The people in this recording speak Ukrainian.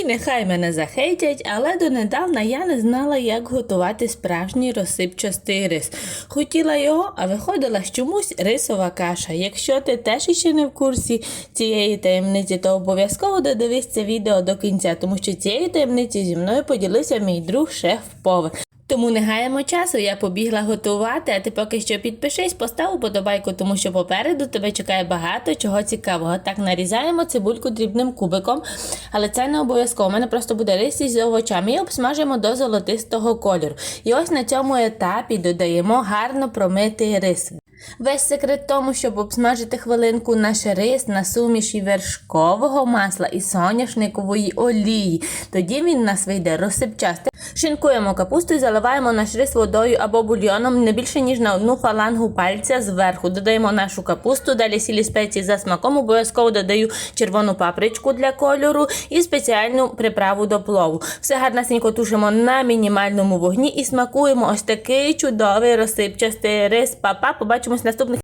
І нехай мене захейтять, але донедавна я не знала, як готувати справжній розсипчастий рис. Хотіла його, а виходила з чомусь рисова каша. Якщо ти теж іще не в курсі цієї таємниці, то обов'язково додивись це відео до кінця, тому що цією таємниці зі мною поділився мій друг шеф-повар. Тому не гаємо часу, я побігла готувати, а ти поки що підпишись, постав уподобайку, тому що попереду тебе чекає багато чого цікавого. Так, нарізаємо цибульку дрібним кубиком, але це не обов'язково. У мене просто буде рис із овочами і обсмажимо до золотистого кольору. І ось на цьому етапі додаємо гарно промитий рис. Весь секрет тому, щоб обсмажити хвилинку наш рис на суміші вершкового масла і соняшникової олії. Тоді він нас вийде розсипчастий. Шинкуємо капусту і заливаємо наш рис водою або бульйоном не більше ніж на одну фалангу пальця зверху. Додаємо нашу капусту, далі сілі спеції за смаком. Обов'язково додаю червону папричку для кольору і спеціальну приправу до плову. Все гарнесенько тушимо на мінімальному вогні і смакуємо ось такий чудовий розсипчастий рис. Па-па, побачимось наступних.